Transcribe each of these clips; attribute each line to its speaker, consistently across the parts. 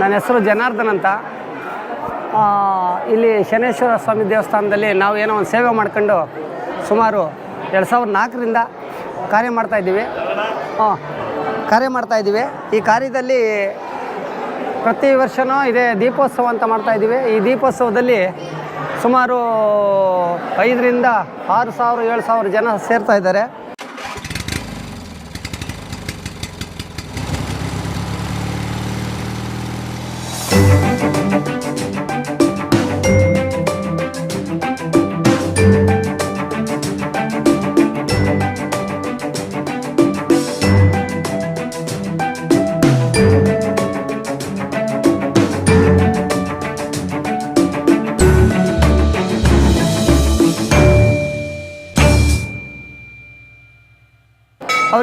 Speaker 1: ನನ್ನ ಹೆಸರು ಜನಾರ್ದನ್ ಅಂತ. ಇಲ್ಲಿ ಶನೇಶ್ವರ ಸ್ವಾಮಿ ದೇವಸ್ಥಾನದಲ್ಲಿ ನಾವು ಏನೋ ಒಂದು ಸೇವೆ ಮಾಡ್ಕೊಂಡು ಸುಮಾರು ಎರಡು ಸಾವಿರದ ನಾಲ್ಕರಿಂದ ಕಾರ್ಯ ಮಾಡ್ತಾಯಿದ್ದೀವಿ ಹಾಂ ಕಾರ್ಯ ಮಾಡ್ತಾಯಿದ್ದೀವಿ ಈ ಕಾರ್ಯದಲ್ಲಿ ಪ್ರತಿ ವರ್ಷವೂ ಇದೇ ದೀಪೋತ್ಸವ ಅಂತ ಮಾಡ್ತಾಯಿದ್ದೀವಿ ಈ ದೀಪೋತ್ಸವದಲ್ಲಿ ಸುಮಾರು ಐದರಿಂದ ಆರು ಸಾವಿರ, ಏಳು ಸಾವಿರ ಜನ ಸೇರ್ತಾ ಇದ್ದಾರೆ.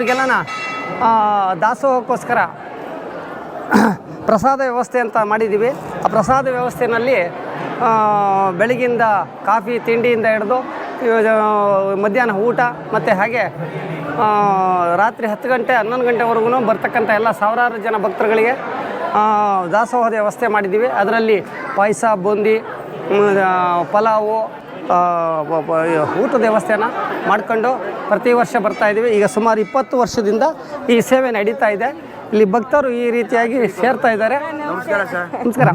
Speaker 1: ಅವ್ರಿಗೆಲ್ಲನ ಆ, ದಾಸೋಹಕ್ಕೋಸ್ಕರ ಪ್ರಸಾದ ವ್ಯವಸ್ಥೆ ಅಂತ ಮಾಡಿದ್ದೀವಿ. ಆ ಪ್ರಸಾದ ವ್ಯವಸ್ಥೆಯಲ್ಲಿ ಬೆಳಗಿಂದ ಕಾಫಿ ತಿಂಡಿಯಿಂದ ಹಿಡಿದು ಮಧ್ಯಾಹ್ನ ಊಟ ಮತ್ತು ಹಾಗೆ ರಾತ್ರಿ ಹತ್ತು ಗಂಟೆ ಹನ್ನೊಂದು ಗಂಟೆವರೆಗೂ ಬರ್ತಕ್ಕಂಥ ಎಲ್ಲ ಸಾವಿರಾರು ಜನ ಭಕ್ತರುಗಳಿಗೆ ದಾಸೋಹದ ವ್ಯವಸ್ಥೆ ಮಾಡಿದ್ದೀವಿ. ಅದರಲ್ಲಿ ಪಾಯಸ ಬೂಂದಿ ಪಲಾವು ಊಟದ ವ್ಯವಸ್ಥೆನ ಮಾಡ್ಕೊಂಡು ಪ್ರತಿ ವರ್ಷ ಬರ್ತಾ ಇದ್ದೀವಿ ಈಗ ಸುಮಾರು ಇಪ್ಪತ್ತು ವರ್ಷದಿಂದ ಈ ಸೇವೆ ನಡೀತಾ ಇದೆ. ಇಲ್ಲಿ ಭಕ್ತರು ಈ ರೀತಿಯಾಗಿ ಸೇರ್ತಾ ಇದ್ದಾರೆ.
Speaker 2: ನಮಸ್ಕಾರ
Speaker 1: ನಮಸ್ಕಾರ.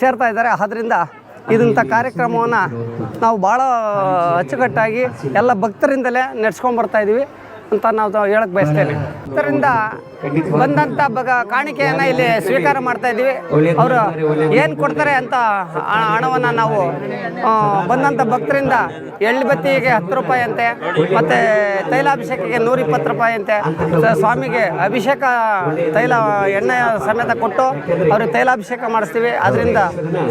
Speaker 1: ಸೇರ್ತಾ ಇದ್ದಾರೆ. ಆದ್ದರಿಂದ ಇದಂಥ ಕಾರ್ಯಕ್ರಮವನ್ನು ನಾವು ಭಾಳ ಅಚ್ಚುಕಟ್ಟಾಗಿ ಎಲ್ಲ ಭಕ್ತರಿಂದಲೇ ನಡೆಸ್ಕೊಂಡು ಬರ್ತಾ ಅಂತ ನಾವು ಹೇಳಕ್ಕೆ ಬಯಸ್ತೇನೆ. ಭಕ್ತರಿಂದ ಬಂದಂಥ ಬಗ ಕಾಣಿಕೆಯನ್ನು ಇಲ್ಲಿ ಸ್ವೀಕಾರ ಮಾಡ್ತಾ ಇದ್ದೀವಿ. ಅವರು ಏನು ಕೊಡ್ತಾರೆ ಅಂತ ಹಣವನ್ನ ನಾವು ಬಂದಂತ ಭಕ್ತರಿಂದ ಎಳ್ಳು ಬತ್ತಿಗೆ ಹತ್ತು ರೂಪಾಯಿ ಅಂತೆ, ಮತ್ತೆ ತೈಲಾಭಿಷೇಕಕ್ಕೆ ನೂರಿಪ್ಪತ್ತು ರೂಪಾಯಿ ಅಂತೆ. ಸ್ವಾಮಿಗೆ ಅಭಿಷೇಕ ತೈಲ ಎಣ್ಣೆ ಸಮೇತ ಕೊಟ್ಟು ಅವ್ರಿಗೆ ತೈಲಾಭಿಷೇಕ ಮಾಡಿಸ್ತೀವಿ. ಅದರಿಂದ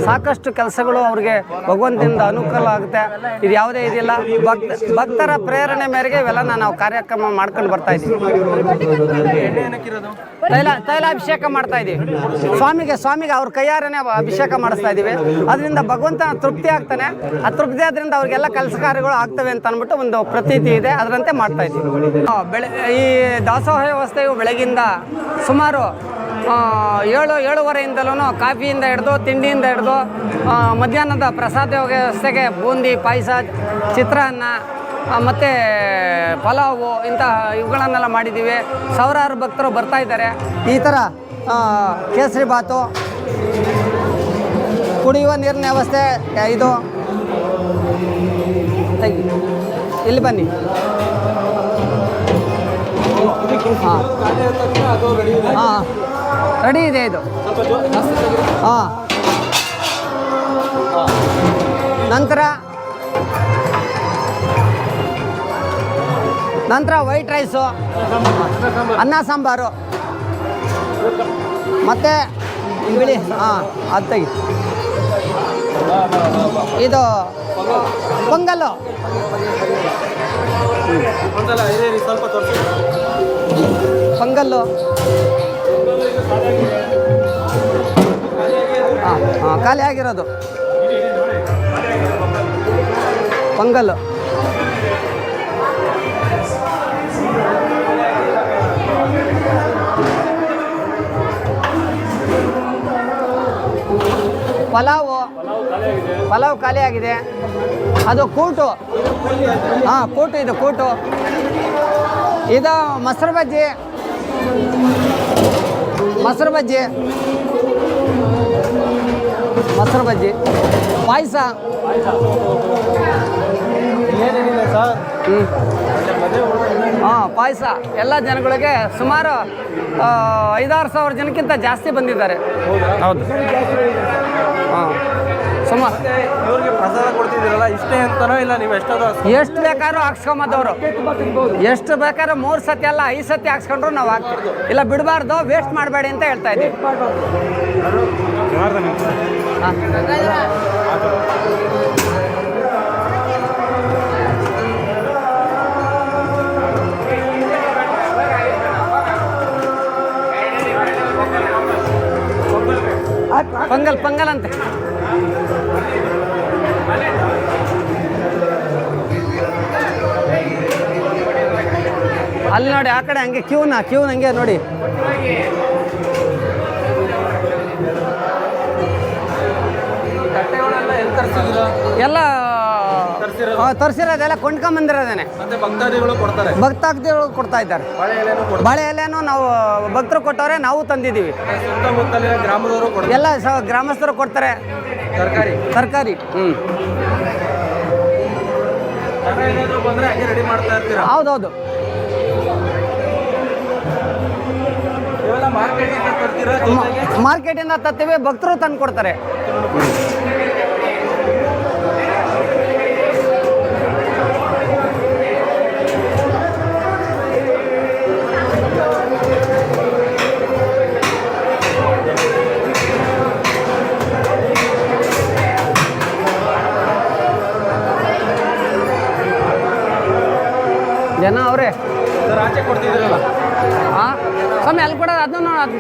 Speaker 1: ಸಾಕಷ್ಟು ಕೆಲಸಗಳು ಅವ್ರಿಗೆ ಭಗವಂತನಿಂದ ಅನುಕೂಲ ಆಗುತ್ತೆ. ಇದು ಯಾವುದೇ ಇದಿಲ್ಲ. ಭಕ್ತ, ಭಕ್ತರ ಪ್ರೇರಣೆ ಮೇರೆಗೆ ಇವೆಲ್ಲ ನಾವು ಕಾರ್ಯಕ್ರಮ ಮಾಡ್ಕೊಂಡು ಬರ್ತಾ ಇದ್ದೀವಿ. ತೈಲ ಅಭಿಷೇಕ ಮಾಡ್ತಾ ಇದೀವಿ. ಸ್ವಾಮಿಗೆ ಸ್ವಾಮಿಗೆ ಅವ್ರ ಕೈಯಾರನೇ ಅಭಿಷೇಕ ಮಾಡಿಸ್ತಾ ಇದ್ದೀವಿ ಅದರಿಂದ ಭಗವಂತ ತೃಪ್ತಿ ಆಗ್ತಾನೆ. ಆ ತೃಪ್ತಿ ಆದ್ರಿಂದ ಅವ್ರಿಗೆಲ್ಲ ಕೆಲಸ ಕಾರ್ಯಗಳು ಆಗ್ತವೆ ಅಂತ ಅಂದ್ಬಿಟ್ಟು ಒಂದು ಪ್ರತೀತಿ ಇದೆ. ಅದರಂತೆ ಮಾಡ್ತಾ ಇದ್ದೀವಿ ಬೆಳೆ, ಈ ದಾಸೋಹ ವ್ಯವಸ್ಥೆಯು ಬೆಳಗಿಂದ ಸುಮಾರು ಏಳು ಏಳುವರೆಯಿಂದಲೂ ಕಾಫಿಯಿಂದ ಹಿಡ್ದು, ತಿಂಡಿಯಿಂದ ಹಿಡ್ದು ಮಧ್ಯಾಹ್ನದ ಪ್ರಸಾದ ವ್ಯವಸ್ಥೆಗೆ ಬೂಂದಿ, ಪಾಯಸ, ಚಿತ್ರಾನ್ನ ಮತ್ತು ಪಲಾವು ಇಂತಹ ಇವುಗಳನ್ನೆಲ್ಲ ಮಾಡಿದ್ದೀವಿ. ಸಾವಿರಾರು ಭಕ್ತರು ಬರ್ತಾ ಇದ್ದಾರೆ. ಈ ಥರ ಕೇಸರಿ ಬಾತು, ಕುಡಿಯುವ ನೀರಿನ ವ್ಯವಸ್ಥೆ, ಇದು. ಇಲ್ಲಿ ಬನ್ನಿ. ಹಾಂ. ಹಾಂ. ರೆಡಿ ಇದೆ ಇದು. ಹಾಂ. ನಂತರ ನಂತರ ವೈಟ್ ರೈಸು, ಅನ್ನ ಸಾಂಬಾರು. ಮತ್ತು ಬಿಳಿ, ಹಾಂ, ಅದು ಇದು ಪೊಂಗಲ್ಲು ಪೊಂಗಲ್ಲು ಹಾಂ ಹಾಂ, ಖಾಲಿ ಆಗಿರೋದು. ಪೊಂಗಲ್ಲು ಪಲಾವು, ಪಲಾವ್ ಖಾಲಿ ಆಗಿದೆ ಅದು ಕೂಟು. ಹಾಂ, ಕೂಟು ಇದು ಕೂಟು. ಇದು ಮೊಸರು ಬಜ್ಜಿ. ಮೊಸರು ಬಜ್ಜಿ. ಮೊಸರು ಬಜ್ಜಿ. ಪಾಯಸ. ಹಾಂ, ಪಾಯಸ. ಎಲ್ಲ ಜನಗಳಿಗೆ ಸುಮಾರು ಐದಾರು ಸಾವಿರ ಜನಕ್ಕಿಂತ ಜಾಸ್ತಿ ಬಂದಿದ್ದಾರೆ. ಹೌದು. ಸುಮಾರು
Speaker 2: ಇವ್ರಿಗೆ ಪ್ರಸಾದ ಕೊಡ್ತಿದ್ದೀರಲ್ಲ ಇಷ್ಟೇ ಅಂತನೋ ಇಲ್ಲ ನೀವು ಎಷ್ಟೋ
Speaker 1: ಎಷ್ಟು ಬೇಕಾದ್ರೂ ಹಾಕ್ಸ್ಕೊಂಬದವ್ರು. ಎಷ್ಟು ಬೇಕಾದ್ರೂ ಮೂರು ಸತಿ ಅಲ್ಲ ಐದು ಸತಿ ಹಾಕ್ಸ್ಕೊಂಡ್ರು ನಾವು ಹಾಕ್ತೀವಿ. ಇಲ್ಲ ಬಿಡಬಾರ್ದು ವೇಸ್ಟ್ ಮಾಡಬೇಡಿ ಅಂತ ಹೇಳ್ತಾ ಇದ್ದೀವಿ. ಪಂಗಲ್ ಪಂಗಲ್ ಅಂತೆ. ಅಲ್ಲಿ ನೋಡಿ ಆ ಕಡೆ ಹಂಗೆ ಕ್ಯೂನ ಕ್ಯೂನ ಹಂಗೆ ನೋಡಿ. ಎಲ್ಲ ತರ್ಸಿರೋದೆಲ್ಲ ಕೊಂಡ್ಕೊಂಬಂದಿರೋದೇನೆ.
Speaker 2: ಭಕ್ತಾದಿಗಳು ಕೊಡ್ತಾರೆ?
Speaker 1: ಭಕ್ತಾದಿಗಳು ಕೊಡ್ತಾ ಇದ್ದಾರೆ.
Speaker 2: ಬಾಳೆ ಎಲೆನೂ
Speaker 1: ನಾವು ಭಕ್ತರು ಕೊಟ್ಟವ್ರೆ ನಾವು ತಂದಿದ್ದೀವಿ. ಎಲ್ಲ ಗ್ರಾಮಸ್ಥರು ಕೊಡ್ತಾರೆ.
Speaker 2: ತರಕಾರಿ?
Speaker 1: ತರಕಾರಿ
Speaker 2: ಹೌದು
Speaker 1: ಹೌದೌದು.
Speaker 2: ಮಾರ್ಕೆಟಿಂದ
Speaker 1: ತರ್ತೀವಿ ಭಕ್ತರು ತಂದು ಕೊಡ್ತಾರೆ.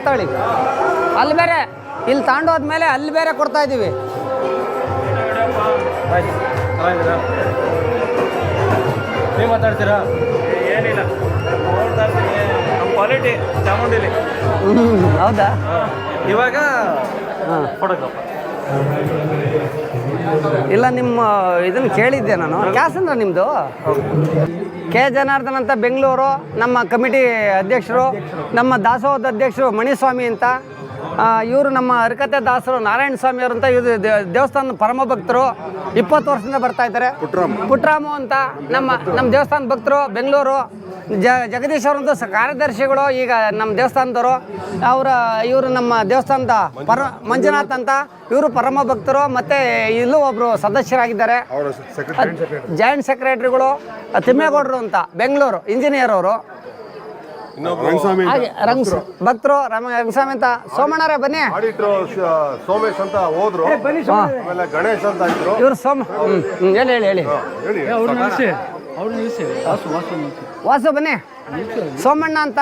Speaker 1: ಅದು ಅಲ್ಲಿ ಬೇರೆ ಇಲ್ಲಿ ತಗೊಂಡು ಹೋದ್ಮೇಲೆ ಅಲ್ಲಿ ಬೇರೆ ಕೊಡ್ತಾ ಇದ್ದೀವಿ.
Speaker 2: ನೀವು ಮಾತಾಡ್ತೀರಾ? ಏನಿಲ್ಲ. ಕ್ವಾಲಿಟಿ ಚಾಮುಂಡಿಲಿ.
Speaker 1: ಹೌದಾ?
Speaker 2: ಇವಾಗ
Speaker 1: ಹಾಂ. ಇಲ್ಲ ನಿಮ್ಮ ಇದನ್ನು ಕೇಳಿದ್ದೆ ನಾನು. ಕ್ಯಾಸ್ ಅಂದ್ರೆ ನಿಮ್ಮದು ಕೆ. ಜನಾರ್ದನ್ ಅಂತ ಬೆಂಗಳೂರು ನಮ್ಮ ಕಮಿಟಿ ಅಧ್ಯಕ್ಷರು ನಮ್ಮ ದಾಸೋಹದ ಅಧ್ಯಕ್ಷರು ಮಣಿಸ್ವಾಮಿ ಅಂತ. ಇವರು ನಮ್ಮ ಹರಿಕತೆ ದಾಸರು ನಾರಾಯಣ ಸ್ವಾಮಿ ಅವರು ಅಂತ ಇವರು ದೇವಸ್ಥಾನದ ಪರಮ ಭಕ್ತರು ಇಪ್ಪತ್ತು ವರ್ಷದಿಂದ ಬರ್ತಾ ಇದ್ದಾರೆ. ಪುಟ್ರಾಮು. ಅಂತ ನಮ್ಮ ನಮ್ಮ ದೇವಸ್ಥಾನದ ಭಕ್ತರು ಬೆಂಗಳೂರು ಜ ಜಗದೀಶ್ ಅವರಂತ ಕಾರ್ಯದರ್ಶಿಗಳು ಈಗ ನಮ್ಮ ದೇವಸ್ಥಾನದವರು. ಅವರ ಇವರು ನಮ್ಮ ದೇವಸ್ಥಾನದ ಪರ ಮಂಜುನಾಥ್ ಅಂತ ಇವರು ಪರಮ ಭಕ್ತರು ಮತ್ತು ಇಲ್ಲೂ ಒಬ್ಬರು ಸದಸ್ಯರಾಗಿದ್ದಾರೆ. ಜಾಯಿಂಟ್ ಸೆಕ್ರೆಟರಿಗಳು ತಿಮ್ಮೇಗೌಡರು ಅಂತ ಬೆಂಗಳೂರು ಇಂಜಿನಿಯರ್ ಅವರು.
Speaker 3: ರಂಗಸ್ವಾಮಿ
Speaker 1: ಹಾಗೆ ರಂಗ್ ಭಕ್ತರು ರಾಮ ರಂಗಸ್ವಾಮಿ ಅಂತ ಸೋಮಣ್ಣರೇ ಬನ್ನಿ.
Speaker 3: ಆಡಿಟ್ರು ಸೋಮೇಶ್ ಅಂತ ಹೋದ್ರು. ಆಮೇಲೆ ಗಣೇಶ್ ಅಂತ ಇದ್ರು.
Speaker 1: ಇವರು ಸೋಮ ಹ್ಞೂ ಹ್ಞೂ ಹೇಳಿ ಹೇಳಿ ಹೇಳಿ.
Speaker 3: ಹೇಳಿ.
Speaker 1: ವಾಸು ಬನ್ನಿ. ಸೋಮಣ್ಣ ಅಂತ